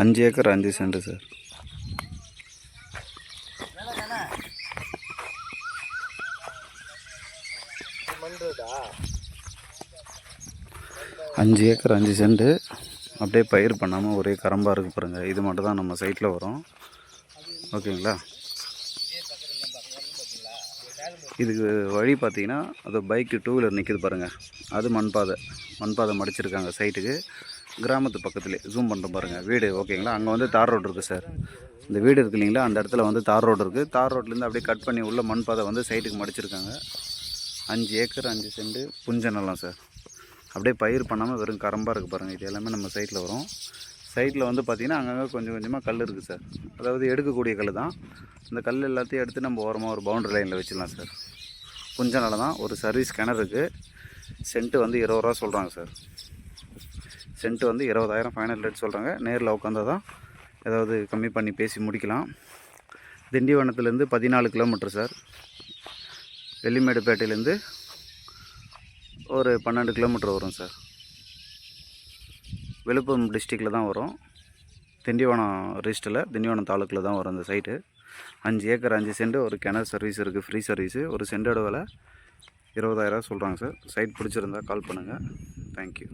அஞ்சு ஏக்கர் அஞ்சு cent sir. அஞ்சு ஏக்கர் அஞ்சு சென்ட். அப்படியே பயிர் பண்ணாமல் ஒரே கரம்பாக இருக்கு பாருங்க. இது மட்டும் தான் நம்ம சைட்டில் வரும். ஓகேங்களா? இதுக்கு வழி பார்த்தீங்கன்னா அது பைக்கு டூ வீலர் நிற்கிது பாருங்கள் அது மண்பாதை. மண்பாதை மடிச்சிருக்காங்க சைட்டுக்கு கிராமத்து பக்கத்துலேயே ஜூம் பண்ணுறோம் பாருங்கள் வீடு ஓகேங்களா அங்கே வந்து தார் ரோடு இருக்குது சார் இந்த வீடு இருக்கு இல்லைங்களா? அந்த இடத்துல வந்து தார் ரோடு இருக்குது தார் ரோட்லேருந்து அப்படியே கட் பண்ணி உள்ள மண்பாதை வந்து சைட்டுக்கு மடிச்சிருக்காங்க. அஞ்சு ஏக்கர் அஞ்சு செண்டு புஞ்ச நிலம் சார் அப்படியே பயிர் பண்ணாமல் வெறும் கரம்பாக இருக்குது பாருங்கள் இது எல்லாமே நம்ம சைட்டில் வரும். சைட்டில் வந்து பார்த்திங்கன்னா அங்கங்கே கொஞ்சம் கொஞ்சமாக கல் இருக்குது சார் அதாவது எடுக்கக்கூடிய கல் தான். இந்த கல் எல்லாத்தையும் எடுத்து நம்ம ஓரமாக ஒரு பவுண்டரி லைனில் வச்சிடலாம் சார் புஞ்ச நிலம் தான் ஒரு சர்வீஸ் கிணறு இருக்குது சென்ட்டு வந்து இருபது ரூபா சொல்கிறாங்க சார் சென்ட் வந்து இருபதாயிரம் ஃபைனல் ரேட் சொல்கிறாங்க நேரில் உட்காந்தா தான் ஏதாவது கம்மி பண்ணி பேசி முடிக்கலாம். திண்டிவனத்துலேருந்து பதினாலு கிலோமீட்டர் சார் வெள்ளிமேடுப்பேட்டையிலேருந்து ஒரு பன்னெண்டு கிலோமீட்டர் வரும் சார் விழுப்புரம் டிஸ்ட்ரிக்டில் தான் வரும். திண்டிவனம் ரிஸ்ட்டில் திண்டிவனம் தாலுக்கில் தான் வரும் அந்த சைட்டு அஞ்சு ஏக்கர் அஞ்சு சென்ட் ஒரு கிணறு சர்வீஸ் இருக்குது ஃப்ரீ சர்வீஸு ஒரு சென்டோட விலை இருபதாயிரம் சொல்கிறாங்க சார் சைட் பிடிச்சிருந்தா கால் பண்ணுங்கள் தேங்க்யூ